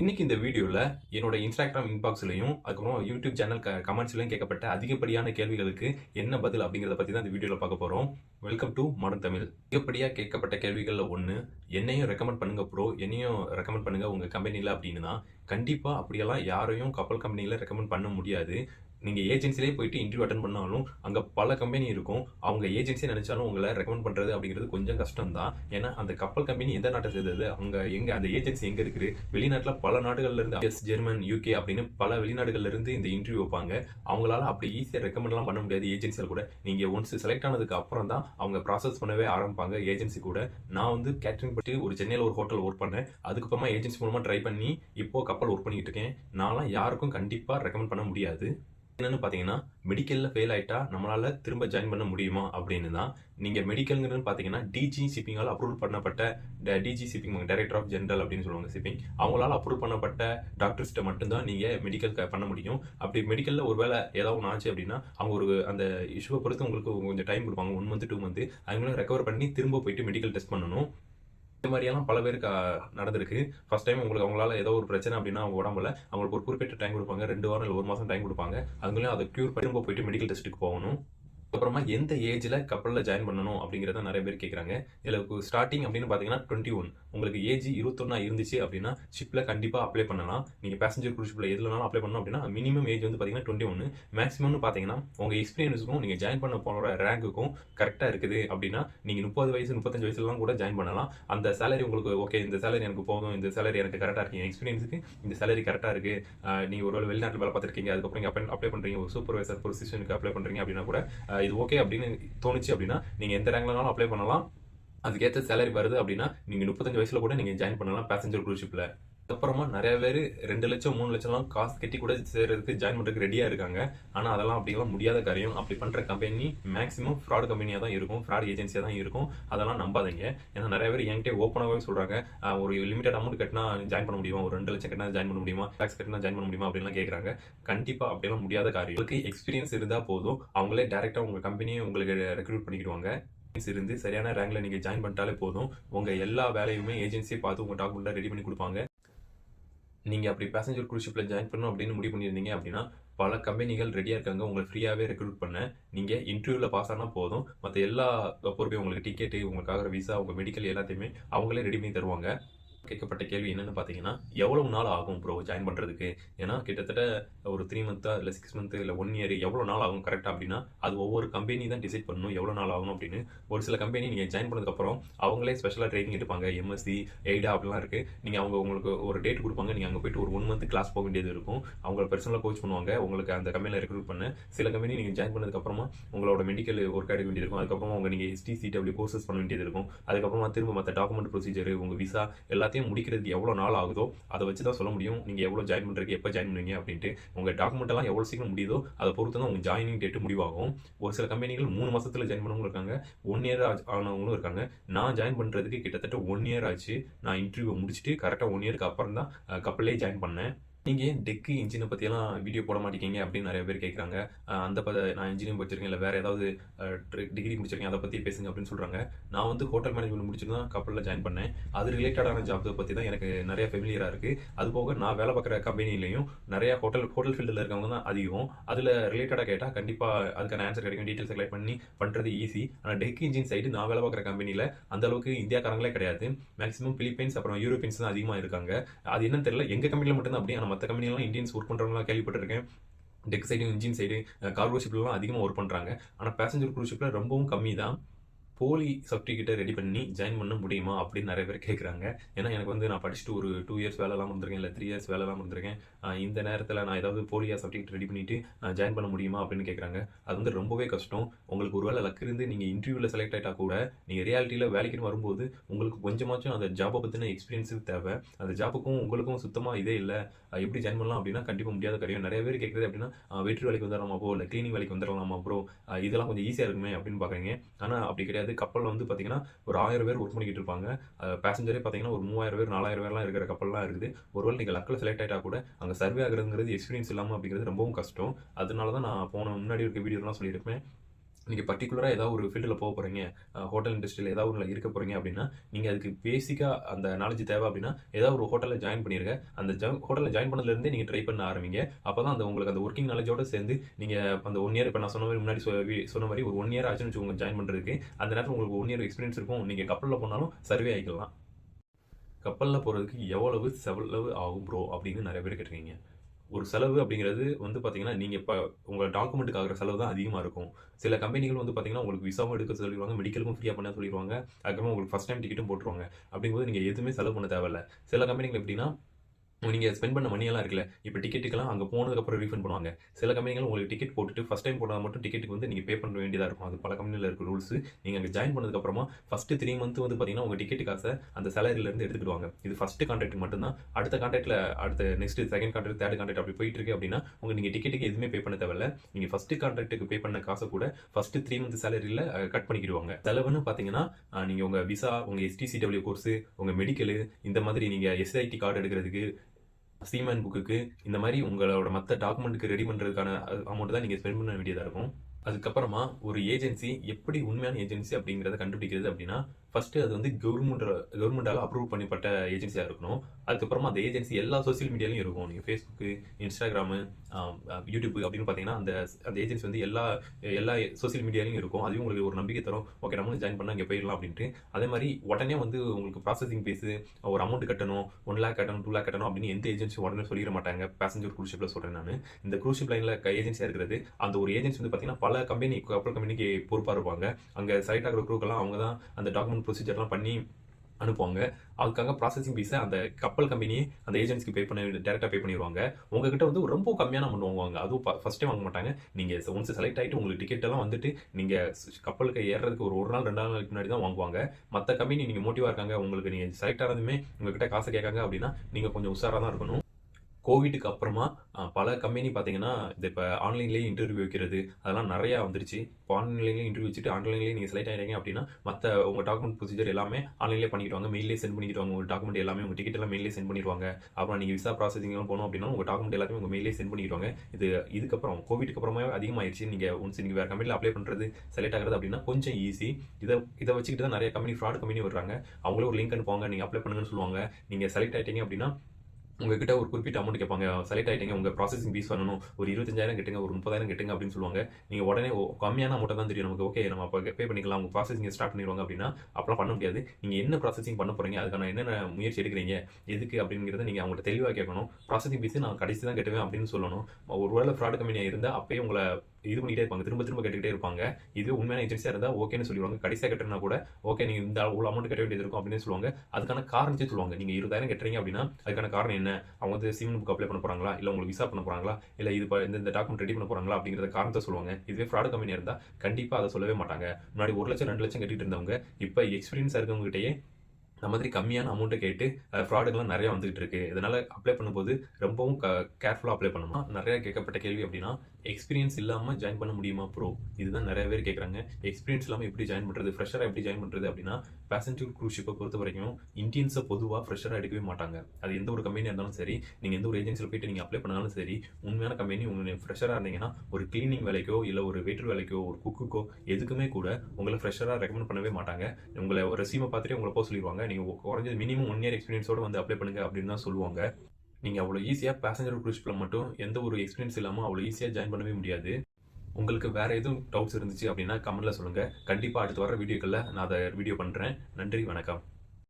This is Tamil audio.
இன்னைக்கு இந்த வீடியோவில் என்னோட இன்ஸ்டாகிராம் இன்பாக்ஸ்லையும் அதுக்கப்புறம் யூடியூப் சேனல் கமெண்ட்ஸ்லையும் கேட்கப்பட்ட அதிகப்படியான கேள்விகளுக்கு என்ன பதில் அப்படிங்கிறத பற்றி தான் இந்த வீடியோவில் பார்க்க போகிறோம் வெல்கம் டு மாடர்ன் தமிழ் அதிகப்படியாக கேட்கப்பட்ட கேள்விகளில் ஒன்று என்னையும் ரெக்கமெண்ட் பண்ணுங்க ப்ரோ என்னையும் ரெக்கமெண்ட் பண்ணுங்க உங்கள் கம்பெனியில் அப்படின்னு தான் கண்டிப்பாக அப்படியெல்லாம் யாரையும் கப்பல் கம்பெனியில் ரெக்கமெண்ட் பண்ண முடியாது. நீங்கள் ஏஜென்சிலே போயிட்டு இன்டர்வியூ அட்டன் பண்ணாலும் அங்கே பல கம்பெனி இருக்கும். அவங்க ஏஜென்சி நினைச்சாலும் உங்களை ரெக்கமெண்ட் பண்ணுறது அப்படிங்கிறது கொஞ்சம் கஷ்டம் தான் ஏன்னா அந்த கப்பல் கம்பெனி எந்த நாட்டை சேர்ந்தது? அவங்க எங்கே அந்த ஏஜென்சி எங்கே இருக்குது? வெளிநாட்டில் பல நாடுகள்லேருந்து எஸ் ஜெர்மன் யூகே அப்படின்னு பல வெளிநாடுகளில் இருந்து இந்த இன்டர்வியூ வைப்பாங்க. அவங்களால அப்படி ஈஸியாக ரெக்கமெண்ட்லாம் பண்ண முடியாது ஏஜென்சியில் கூட. நீங்கள் ஒன்ஸ் செலக்ட் ஆனதுக்கு அப்புறம் தான் அவங்க ப்ராசஸ் பண்ணவே ஆரம்பிப்பாங்க ஏஜென்சி கூட. நான் வந்து கேட்டரிங் பற்றி ஒரு சென்னையில் ஒரு ஹோட்டல் ஒர்க் பண்ணேன். அதுக்கப்புறமா ஏஜென்சி மூலமாக ட்ரை பண்ணி இப்போ கப்பல் ஒர்க் பண்ணிட்டு இருக்கேன். நான்லாம் யாருக்கும் கண்டிப்பாக ரெக்கமெண்ட் பண்ண முடியாது. என்னன்னு பார்த்தீங்கன்னா மெடிக்கலில் ஃபெயில் ஆகிட்டா நம்மளால் திரும்ப ஜாயின் பண்ண முடியுமா அப்படின்னு தான் நீங்கள் மெடிக்கல்ங்கிறது பார்த்தீங்கன்னா டிஜி ஷிப்பிங்கால் அப்ரூவ் பண்ணப்பட்ட DG shipping director of general அப்படின்னு சொல்லுவாங்க ஷிப்பிங் அவங்களால அப்ரூவ் பண்ணப்பட்ட டாக்டர்ஸ்கிட்ட மட்டும்தான் நீங்கள் மெடிக்கல் பண்ண முடியும். அப்படி மெடிக்கலில் ஒரு வேளை ஏதாவது ஒன்று ஆச்சு அப்படின்னா அவங்க ஒரு அந்த இஷ்யூவை பொறுத்து உங்களுக்கு கொஞ்சம் டைம் கொடுப்பாங்க. ஒன் மந்த் டூ மந்த் அவங்களும் ரெக்கவர் பண்ணி திரும்ப போயிட்டு மெடிக்கல் டெஸ்ட் பண்ணணும். இந்த மாதிரியெல்லாம் பல பேருக்கு நடந்திருக்கு. ஃபர்ஸ்ட் டைம் உங்களுக்கு அவங்களால ஏதோ ஒரு பிரச்சனை அப்படின்னா அவங்க உடம்புல அவங்களுக்கு ஒரு குறிப்பிட்ட டைம் கொடுப்பாங்க. ரெண்டு வாரம் இல்லை ஒரு மாதம் டைம் கொடுப்பாங்க. அதுங்களையும் அதை க்யூர் பண்ணி போயிட்டு மெடிக்கல் டெஸ்ட்டுக்கு போகணும். அப்புறமா எந்த ஏஜில் கப்பலில் ஜாயின் பண்ணணும் அப்படிங்கிறத நிறைய பேர் கேட்குறாங்க இதில் ஸ்டார்டிங் அப்படின்னு பார்த்தீங்கன்னா டுவெண்ட்டி ஒன் உங்களுக்கு ஏஜ் இருபத்தொன்னா இருந்துச்சு அப்படின்னா ஷிப்பில் கண்டிப்பாக அப்ளை பண்ணலாம். நீங்கள் பேசஞ்சர் குரூப் ஷிப்பில் எதுலனாலும் அப்ளை பண்ணணும் அப்படின்னா மினிமம் ஏஜ் வந்து பார்த்தீங்கன்னா டுவெண்ட்டி ஒன்று மேக்ஸிமம்னு பார்த்தீங்கன்னா உங்கள் எக்ஸ்பீரியன்ஸுக்கும் நீங்கள் ஜாயின் பண்ண போகிற ரேங்க்குக்கும் கரெக்டாக இருக்குது அப்படின்னா நீங்கள் முப்பது வயசு முப்பத்தஞ்சு வயசுலாம் கூட ஜாயின் பண்ணலாம். அந்த சேலரி உங்களுக்கு ஓகே இந்த சேலரி எனக்கு போதும் இந்த சேலரி எனக்கு கரெக்டாக இருக்குது எக்ஸ்பீரியன்ஸுக்கு இந்த சேலரி கரெக்டாக இருக்குது நீங்கள் ஒரு வெளிநாட்டில் வேலை பார்த்துருக்கீங்க அதுக்கப்புறம் நீங்கள் அப்ளை பண்ணுறீங்க ஒரு சூப்பர்வைசர் பொசிஷனுக்கு அப்ளை பண்ணுறீங்க அப்படின்னா கூட இது ஓகே அப்படின்னு தோணுச்சு அப்படின்னா நீங்கள் எந்த ரேங்க்லனாலும் அப்ளை பண்ணலாம். அதுக்கேற்ற சேலரி வருது அப்படின்னா நீங்கள் முப்பத்தஞ்சு வயசுல கூட நீங்கள் ஜாயின் பண்ணலாம் பேசஞ்சர் குரூப் ஷிப்பில் அதுக்கப்புறமா நிறைய பேர் ரெண்டு லட்சம் மூணு லட்சம்லாம் காசு கட்டி கூட சேர்றதுக்கு ஜாயின் பண்ணுறதுக்கு ரெடியாக இருக்காங்க. ஆனால் அதெல்லாம் அப்படிலாம் முடியாத காரியம். அப்படி பண்ணுற கம்பெனி மேக்ஸிமம் ஃப்ராட் கம்பெனியாக தான் இருக்கும். ஃப்ராட் ஏஜென்சியாக தான் இருக்கும். அதெல்லாம் நம்பாதீங்க. ஏன்னா நிறைய பேர் என்கிட்ட ஓப்பனாகவே சொல்கிறாங்க ஒரு லிமிடெட் அமௌண்ட் கட்டினா ஜாயின் பண்ண முடியுமா? ஒரு ரெண்டு லட்சம் கட்டினா ஜாயின் பண்ண முடியுமா? டாக்ஸ் கட்டினா ஜாயின் பண்ண முடியுமா? அப்படின்லாம் கேட்குறாங்க கண்டிப்பாக அப்படிலாம் முடியாத காரியம். உங்களுக்கு எக்ஸ்பீரியன்ஸ் இருந்தால் போதும். அவங்களே டேரெக்டாக உங்கள் கம்பெனியை உங்களுக்கு ரெக்ரூட் பண்ணிக்கிடுவாங்க. இருந்து சரியான ரேங்கில் நீங்கள் ஜாயின் பண்ணிட்டாலே போதும். உங்கள் எல்லா வேலையுமே ஏஜென்சியை பார்த்து உங்கள் டாக்குமெண்ட்டாக ரெடி பண்ணி கொடுப்பாங்க. நீங்கள் அப்படி பேசஞ்சர் cruise ஷிப்பில் ஜாயின் பண்ணணும் அப்படின்னு முடிவு பண்ணியிருந்தீங்க அப்படின்னா பல கம்பெனிகள் ரெடியாக இருக்காங்க. உங்களை ஃப்ரீயாகவே ரெக்ரூட் பண்ண. நீங்கள் இன்டர்வியூவில் பாஸ் ஆனால் போதும். மற்ற எல்லா பொறுப்பையும் உங்களுக்கு டிக்கெட்டு உங்களுக்காக விசா உங்கள் மெடிக்கல் எல்லாத்தையுமே அவங்களே ரெடி பண்ணி தருவாங்க. கேட்கப்பட்ட கேள்வி என்னென்னு பார்த்தீங்கன்னா எவ்வளவு நாள் ஆகும் ப்ரோ ஜாயின் பண்ணுறதுக்கு ஏன்னா கிட்டத்தட்ட ஒரு த்ரீ மந்த்தா இல்லை சிக்ஸ் மந்த்து இல்லை ஒன் இயர் எவ்வளோ நாள் ஆகும் கரெக்டாக அப்படின்னா அது ஒவ்வொரு கம்பெனி தான் டிசைட் பண்ணணும் எவ்வளோ நாள் ஆகும் அப்படின்னு. ஒரு சில கம்பெனி நீங்கள் ஜாயின் பண்ணதுக்கப்புறம் அவங்களே ஸ்பெஷலாக ட்ரைனிங் எடுப்பாங்க. எம்எஸ்சி எய்டா அப்படிலாம் இருக்குது நீங்கள் அவங்க உங்களுக்கு ஒரு டேட் கொடுப்பாங்க. நீங்கள் அங்கே போயிட்டு ஒரு ஒன் மந்த் கிளாஸ் போக வேண்டியது இருக்கும். அவங்கள பர்சனலாக கோச் பண்ணுவாங்க. உங்களுக்கு அந்த கம்பெனியில் ரெக்ரூட் பண்ண. சில கம்பெனி நீங்கள் ஜாயின் பண்ணதுக்கப்புறமா உங்களோட மெடிக்கல் ஒர்க் எடுக்க வேண்டியது இருக்கும். அதுக்கப்புறமா உங்கள் நீங்கள் எஸ்டி சிடபிள்யூ கோர்சஸ் பண்ண வேண்டியது இருக்கும். அதுக்கப்புறமா திரும்ப மற்ற டாக்குமெண்ட் ப்ரொசீஜர் உங்கள் விசா எல்லாத்தையும் முடிக்கிறதுக்கு எவ்வளோ நாள் ஆகுதோ அதை வச்சு தான் சொல்ல முடியும். நீங்கள் எவ்வளோ ஜாயின் பண்ணுறதுக்கு எப்போ ஜாயின் பண்ணுவீங்க அப்படின்ட்டு. உங்கள் டாக்குமெண்ட் எல்லாம் எவ்வளோ சீக்கிரம் முடியுதோ அதை பொறுத்து தான் உங்கள் ஜாயினிங் டேட்டு முடிவாகும். ஒரு சில கம்பெனிகள் மூணு மாதத்தில் ஜாயின் பண்ணவங்களும் இருக்காங்க. ஒன் இயர் ஆனவங்களும் இருக்காங்க. நான் ஜாயின் பண்ணுறதுக்கு கிட்டத்தட்ட ஒன் இயர் ஆச்சு. நான் இன்டர்வியூ முடிச்சுட்டு கரெக்டாக ஒன் இயருக்கு அப்புறம் தான் கப்பல்லே ஜாயின் பண்ணேன். நீங்கள் ஏன் டெக்கு இன்ஜினை பற்றியெல்லாம் வீடியோ போட மாட்டேங்க அப்படின்னு நிறைய பேர் கேட்குறாங்க அந்த ப நான் இன்ஜினியரிங் படிச்சிருக்கேன் இல்லை வேறு ஏதாவது டிகிரி முடிச்சிருக்கேன் அதை பற்றி பேசுங்க அப்படின்னு சொல்கிறாங்க நான் வந்து ஹோட்டல் மேனேஜ்மெண்ட் முடிச்சுட்டு தான் கப்பலில் ஜாயின் பண்ணேன். அது ரிலேட்டடான ஜாப் பற்றி தான் எனக்கு நிறைய ஃபெமிலியராக இருக்குது அது போக நான் வேலை பார்க்குற கம்பெனிலையும் நிறையா ஹோட்டல் ஹோட்டல் ஃபீல்டில் இருக்கவங்க தான் அதிகம். அதில் ரிலேட்டடாக கேட்டால் கண்டிப்பாக அதுக்கான ஆன்சர் கிடைக்கும். டீட்டெயில்ஸ் கலெக்ட் பண்ணி பண்ணுறது ஈஸி ஆனால் டெக் இன்ஜின் சைடு நான் வேலை பார்க்குற கம்பெனியில் அந்தளவுக்கு இந்தியாக்காரங்களே கிடையாது. மேக்ஸிமம் பிலிப்பைன்ஸ் அப்புறம் யூரோப்பியன்ஸ் தான் அதிகமாக இருக்காங்க. அது என்னன்னு தெரியல. எங்கள் கம்பெனியில் மட்டும் தான் அப்படி ஆனால் மற்ற கம்பெனிலாம் இந்தியன்ஸ் ஒர்க் பண்ணுறவங்களாம் கேள்விப்பட்டிருக்கேன். Deck side engine side cargo ஷிப்லாம் அதிகமாக ஒர்க் பண்ணுறாங்க ஆனால் பேசஞ்சர் குரூஸ் ஷிப்பில் ரொம்பவும் கம்மி தான் போலி சர்டிஃபிகேட்டை ரெடி பண்ணி ஜாயின் பண்ண முடியுமா அப்படின்னு நிறைய பேர் கேட்குறாங்க ஏன்னா எனக்கு வந்து நான் படிச்சுட்டு ஒரு டூ இயர்ஸ் வேலைலாம் இருந்திருக்கேன் இல்லை த்ரீ இயர்ஸ் வேலைலாம் இருந்திருக்கேன். இந்த நேரத்தில் நான் ஏதாவது போலியாக சர்டிஃபிகேட் ரெடி பண்ணிட்டு ஜாயின் பண்ண முடியுமா அப்படின்னு கேட்குறாங்க அது வந்து ரொம்பவே கஷ்டம். உங்களுக்கு ஒரு வேலை லக் இருந்து நீங்கள் இன்டர்வியூவில் செலக்ட் ஆகிட்டா கூட நீங்கள் ரியாலிட்டியில் வேலைக்குன்னு வரும்போது உங்களுக்கு கொஞ்சமாச்சும் அந்த ஜாபை பற்றின எக்ஸ்பீரியன்ஸு தேவை. அந்த ஜாப்புக்கும் உங்களுக்கும் சுத்தமாக இதே இல்லை. எப்படி ஜாயின் பண்ணலாம் அப்படின்னா கண்டிப்பாக முடியாத கிடையாது நிறைய பேர் கேட்குறது அப்படின்னா வெற்றி வேலைக்கு வந்துடலாமா ப்ரோ இல்லை கிளீனிங் வேலைக்கு வந்துடலாமா ப்ரோ இதெல்லாம் கொஞ்சம் ஈஸியாக இருக்குமே அப்படின்னு பார்க்குறீங்க ஆனால் அப்படி கிடையாது. கப்பலில் வந்து பார்த்தீங்கன்னா ஒரு ஆயிரம் பேர் ஒர்க் பண்ணிக்கிட்டு இருப்பாங்க. பேசஞ்சரே பார்த்தீங்கன்னா ஒரு மூவாயிரம் பேர் நாலாயிரம் பேர்லாம் இருக்கிற கப்பல்லாம் இருக்குது. ஒருவேளை நீங்கள் லக்கில் செலக்ட் ஆகிட்டா கூட அங்கே சர்வே ஆகுறதுங்கிறது எக்ஸ்பீரியன்ஸ் இல்லாமல் அப்படிங்கிறது ரொம்பவும் கஷ்டம். அதனால தான் நான் போன முன்னாடி இருக்க வீடியோலாம் சொல்லியிருப்பேன். நீங்கள் பர்டிகுலராக ஏதாவது ஒரு ஃபீல்டில் போக போகிறீங்க ஹோட்டல் இண்டஸ்ட்ரியில் ஏதாவது ஒன்றில் இருக்க போகிறீங்க அப்படின்னா நீங்கள் அதுக்கு பேசிக்காக அந்த நாலேஜ் தேவை அப்படின்னா ஏதாவது ஒரு ஹோட்டலில் ஜாயின் பண்ணிருங்க. அந்த ஹோட்டலில் ஜாயின் பண்ணதுலேருந்தே நீங்கள் ட்ரை பண்ண ஆரம்பிங்க. அப்போ தான் அந்த உங்களுக்கு அந்த ஒர்க்கிங் நாலேஜோடு சேர்ந்து நீங்கள் அந்த ஒன் இயர் இப்போ நான் சொன்ன மாதிரி முன்னாடி சொ- வி- சொன்ன மாதிரி ஒரு ஒன் இயர் ஆச்சுன்னு வச்சுக்கோங்க ஜாயின் பண்ணுறதுக்கு அந்த நேரத்தில் உங்களுக்கு ஒன் இயர் எக்ஸ்பீரியன்ஸ் இருக்கும். நீங்கள் கப்பலில் போனாலும் சர்வே ஆகிக்கலாம் கப்பலில் போகிறதுக்கு எவ்வளவு செவ்வளவு ஆகும் ப்ரோ அப்படின்னு நிறைய பேர் கேட்டிருக்கீங்க. ஒரு செலவு அப்படிங்கிறது வந்து பார்த்தீங்கன்னா நீங்கள் இப்போ உங்கள் டாக்குமெண்ட்டுக்கு ஆகிற செலவு தான் அதிகமாக இருக்கும். சில கம்பெனிகள் வந்து பார்த்தீங்கன்னா உங்களுக்கு விசாவும் எடுக்க சொல்லிடுவாங்க மெடிக்கலுக்கும் ஃப்ரீயாக பண்ண சொல்லிடுவாங்க. அதுக்கப்புறம் உங்களுக்கு ஃபஸ்ட் டைம் டிக்கெட்டும் போட்டுருவாங்க. அப்படிங்கும்போது நீங்கள் எதுவுமே செலவு பண்ண தேவையில்ல. சில கம்பெனிகள் எப்படின்னா நீங்கள் ஸ்பெண்ட் பண்ண மணியெல்லாம் இருக்குல்ல இப்போ டிக்கெட்டுக்கெல்லாம் அங்கே போனதுக்கப்புறம் ரீஃபண்ட் பண்ணுவாங்க. சில கம்பெனிகள் உங்களுக்கு டிக்கெட் போட்டுட்டு ஃபஸ்ட் டைம் போனால் மட்டும் டிக்கெட்டுக்கு வந்து நீங்கள் பே பண்ண வேண்டியதாக இருக்கும். அது பல கம்பெனியில் இருக்க ரூல்ஸ் நீங்கள் அங்கே ஜாயின் பண்ணதுக்கப்புறமா ஃபஸ்ட்டு த்ரீ மந்த் வந்து பார்த்தீங்கன்னா உங்கள் டிக்கெட் காசை அந்த சேலரியிலேருந்து எடுத்துக்கிடுவாங்க. இது ஃபஸ்ட்டு கான்ட்ராக்ட் மட்டும்தான். அடுத்த கான்ட்ராக்டில் அடுத்த next second contract third contract அப்படி போயிட்டு இருக்கு அப்படின்னா உங்கள் நீங்கள் டிக்கெட்டுக்கு எதுவுமே பே பண்ண தேவையில்ல. நீங்கள் ஃபஸ்ட்டு கான்ட்ராக்ட்டுக்கு பே பண்ண காசை கூட ஃபஸ்ட்டு த்ரீ மந்த் சேலரியில் கட் பண்ணிக்கிடுவாங்க. செலவுன்னு பார்த்தீங்கன்னா நீங்கள் உங்கள் விசா உங்கள் எஸ்டிசிடபிள்யூ கோர்ஸ் உங்கள் மெடிக்கலு இந்த மாதிரி நீங்கள் எஸ்ஐடி கார்டு எடுக்கிறதுக்கு சீமேன் புக்குக்கு இந்த மாதிரி உங்களோட மற்ற டாக்குமெண்ட்டுக்கு ரெடி பண்ணுறதுக்கான அமௌண்ட் தான் நீங்கள் ஸ்பெண்ட் பண்ண வேண்டியதாக இருக்கும். அதுக்கப்புறமா ஒரு ஏஜென்சி எப்படி உண்மையான ஏஜென்சி அப்படிங்கிறத கண்டுபிடிக்கிறது அப்படின்னா ஃபர்ஸ்ட் அது வந்து கவர்மெண்ட் கவர்மெண்டால் அப்ரூவ் பண்ணப்பட்ட ஏஜென்சியாக இருக்கணும். அதுக்கப்புறமா அந்த ஏஜென்சி எல்லா சோஷியல் மீடியாலையும் இருக்கும். நீங்கள் ஃபேஸ்புக்கு இன்ஸ்டாகிராமு யூடியூப் அப்படின்னு பார்த்தீங்கன்னா அந்த அந்த ஏஜென்சி வந்து எல்லா எல்லா சோஷியல் மீடியாலையும் இருக்கும். அதுவும் உங்களுக்கு ஒரு நம்பிக்கை தரும். ஓகே நம்மளும் ஜாயின் பண்ணால் இங்கே போயிடலாம் அப்படின்ட்டு. அதே மாதிரி உடனே வந்து உங்களுக்கு ப்ராசஸிங் பேஸு ஒரு அமௌண்ட் கட்டணும் ஒன் லேக் கட்டணும் டூ லேக் கட்டணும் அப்படின்னு எந்த ஏஜென்சி உடனே சொல்லிட மாட்டாங்க. பேசஞ்சர் cruise ஷிப்பில் சொல்கிறேன் நான். இந்த cruise ஷிப் லைனில் ஏஜென்சியாக இருக்கிறது அந்த ஒரு ஏஜென்சி வந்து பார்த்தீங்கன்னா பல கம்பெனி கப்பல் கம்பெனிக்கு பொறுப்பாக இருப்பாங்க. அங்கே செலக்ட் ஆகிற குரூக்கெல்லாம் அவங்க தான் அந்த டாக்குமெண்ட் ப்ரொசீஜர்லாம் பண்ணி அனுப்புவாங்க. அதுக்காக ப்ராசஸிங் ஃபீஸை அந்த கப்பல் கம்பெனியே அந்த ஏஜென்சிக்கு பே பண்ணி டேரெக்டாக பே பண்ணிடுவாங்க உங்ககிட்ட வந்து ரொம்ப கம்மியான அமௌண்ட் வாங்குவாங்க. அதுவும் ஃபஸ்ட்டே வாங்க மாட்டாங்க. நீங்கள் ஒன்ஸ் செலக்ட் ஆகிட்டு உங்களுக்கு டிக்கெட் எல்லாம் வந்துட்டு நீங்கள் கப்பலுக்கு ஏறுறதுக்கு ஒரு ஒரு நாள் ரெண்டு நாள் முன்னாடி தான் வாங்குவாங்க. மற்ற கம்பெனி நீங்கள் மோட்டிவாக இருக்காங்க உங்களுக்கு நீங்கள் செலக்ட் ஆகிறதுமே உங்ககிட்ட காசு கேட்காங்க அப்படின்னா நீங்கள் கொஞ்சம் உஷாராக தான் இருக்கணும். கோவிட்டுக்கு அப்புறமா பல கம்பெனி பார்த்தீங்கன்னா இந்த இப்போ ஆன்லைன்லேயே இன்டர்வியூ வைக்கிறது அதெல்லாம் நிறையா வந்துருச்சு. இப்போ ஆன்லைன்லேயே இன்டர்வியூ வச்சுட்டு ஆன்லைன்லேயே நீங்கள் செலக்ட் ஆகிறீங்க அப்படின்னா மற்ற உங்கள் டாக்குமெண்ட் ப்ரொசீஜர் எல்லாமே ஆன்லைன்லேயே பண்ணிக்கிடுவாங்க. மெயிலே சென்ட் பண்ணிக்கிடுவாங்க. உங்கள் டாக்குமெண்ட் எல்லாமே உங்கள் டிக்கெட் எல்லாம் மெயிலே சென்ட் பண்ணிடுவாங்க. அப்புறம் நீங்கள் விசா ப்ராசஸிங்லாம் போனோம் அப்படின்னா உங்கள் டாக்குமெண்ட் எல்லாத்தையும் உங்கள் மெயிலே சென்ட் பண்ணிடுவாங்க இது இதுக்கப்புறம் கோவிட்க்கு அப்புறமா அதிகமாகிடுச்சு நீங்கள் ஒன்ஸ் நீங்கள் வேறு கம்பெனியில் அப்ளை பண்ணுறது செலக்ட் ஆகிறது அப்படின்னா கொஞ்சம் ஈஸி இதை இதை வச்சுக்கிட்டு தான் நிறைய கம்பெனி ஃப்ராட் கம்பெனி வர்றாங்க. அவங்களே ஒரு லிங்க் அனுப்புவாங்க. நீங்கள் அப்ளை பண்ணுங்கன்னு சொல்லுவாங்க. நீங்கள் செலக்ட் ஆகிட்டீங்க அப்படின்னா உங்ககிட்ட ஒரு குறிப்பிட்ட அமௌண்ட் கேட்பாங்க. செலக்ட் ஆகிட்டீங்க உங்கள் ப்ராசஸிங் ஃபீஸ் பண்ணணும் ஒரு இருபத்தஞ்சாயிரம் கட்டுங்க ஒரு முப்பதாயிரம் கட்டுங்க அப்படின்னு சொல்லுவாங்க. நீங்கள் உடனே கம்மியான அமௌண்ட் தான் தெரியும் நமக்கு. ஓகே நம்ம அப்போ பே பண்ணிக்கலாம் உங்கள் ப்ராசஸிங் ஸ்டார்ட் பண்ணிடுவாங்க அப்படின்னா அப்போலாம் பண்ண முடியாது. நீங்கள் என்ன ப்ராசஸிங் பண்ண போகிறீங்க அதுக்கான என்னென்ன முயற்சி எடுக்கிறீங்க எதுக்கு அப்படிங்கிறத நீங்கள் அவங்கள்ட்ட தெளிவாக கேட்கணும். ப்ராசஸிங் ஃபீஸ் நான் கடைசி தான் கட்டுவேன் அப்படின்னு சொல்லணும். ஒரு வேளை ஃப்ராட் கம்பெனியாக இருந்தால் அப்பயே உங்களை இது பண்ணிட்டே இருப்பாங்க. திரும்ப திரும்ப கேட்டுக்கிட்டே இருப்பாங்க. இது உண்மையான ஏஜென்சியாக இருந்தால் ஓகேன்னு சொல்லிடுவாங்க. கடைசியாக கட்டுறனா கூட ஓகே நீங்கள் இந்த அவ்வளோ அமௌண்ட் கட்ட வேண்டியது இருக்கும் அப்படின்னு சொல்லுவாங்க. அதுக்கான காரணத்தை சொல்லுவாங்க. நீங்கள் இருபதாயிரம் கட்டுறீங்க அப்படின்னா அதுக்கான காரணம் என்ன? அவங்க வந்து சிம் புக் அப்ளை பண்ண போறாங்களா? இல்லை உங்களுக்கு விசா பண்ண போறாங்களா? இல்லை இது ப- இந்த இந்த டாக்குமெண்ட் ரெடி பண்ண போறாங்களா? அப்படிங்கிறத காரணத்தை சொல்லுவாங்க. இதுவே ஃப்ராட் கம்பெனியாக இருந்தால் கண்டிப்பாக அதை சொல்லவே மாட்டாங்க. முன்னாடி ஒரு லட்சம் ரெண்டு லட்சம் கட்டிட்டு இருந்தவங்க இப்போ எக்ஸ்பீரியன்ஸாக இருக்கவங்ககிட்டயே இந்த மாதிரி கம்மியான அமௌண்ட்டை கேட்டு ஃப்ராடுகள்லாம் நிறைய வந்துகிட்டு இருக்கு. இதனால அப்ளை பண்ணும்போது ரொம்பவும் கேர்ஃபுல்லாக அப்ளை பண்ணணும். நிறைய கேட்கப்பட்ட கேள்வி அப்படின்னா எக்ஸ்பீரியன்ஸ் இல்லாமல் ஜாயின் பண்ண முடியுமா ப்ரோ இதுதான் நிறைய பேர் கேட்குறாங்க எக்ஸ்பீரியன்ஸ் இல்லாமல் எப்படி ஜாயின் பண்ணுறது ஃப்ரெஷராக எப்படி ஜாயின் பண்ணுறது அப்படின்னா பேசஞ்சர் க்ரூஸ் ஷிப்பை பொறுத்த வரைக்கும் இந்தியன்ஸை பொதுவாக ஃப்ரெஷராக எடுக்கவே மாட்டாங்க. அது எந்த ஒரு கம்பெனியாக இருந்தாலும் சரி நீங்கள் எந்த ஒரு ஏஜென்சியில் போயிட்டு நீங்கள் அப்ளை பண்ணாலும் சரி உண்மையான கம்பெனி உங்களை ஃப்ரெஷராக இருந்தீங்கன்னா ஒரு கிளீனிங் வேலைக்கோ இல்லை ஒரு வெயிட்டர் வேலைக்கோ ஒரு குக்குக்கோ எதுக்குமே கூட உங்களை ஃப்ரெஷராக ரெக்கமெண்ட் பண்ணவே மாட்டாங்க. உங்களை ஒரு ரெசியூமை பார்த்துட்டு உங்களை போக சொல்லிடுவாங்க நீங்கள் குறைஞ்சது மினிமம் ஒன் இயர் எக்ஸ்பீரியன்ஸோட வந்து அப்ளை பண்ணுங்க அப்படின்னு தான் சொல்லுவாங்க. நீங்கள் அவ்வளோ ஈஸியாக பேசஞ்சர் க்ரூஸ்ல மட்டும் எந்த ஒரு எக்ஸ்பீரியன்ஸ் இல்லாமல் அவ்வளோ ஈஸியாக ஜாயின் பண்ணவே முடியாது. உங்களுக்கு வேறு எதுவும் டவுட்ஸ் இருந்துச்சு அப்படின்னா கமெண்ட்டில் சொல்லுங்கள் கண்டிப்பாக அடுத்து வர வீடியோக்களில் நான் அதை வீடியோ பண்ணுறேன் நன்றி வணக்கம்.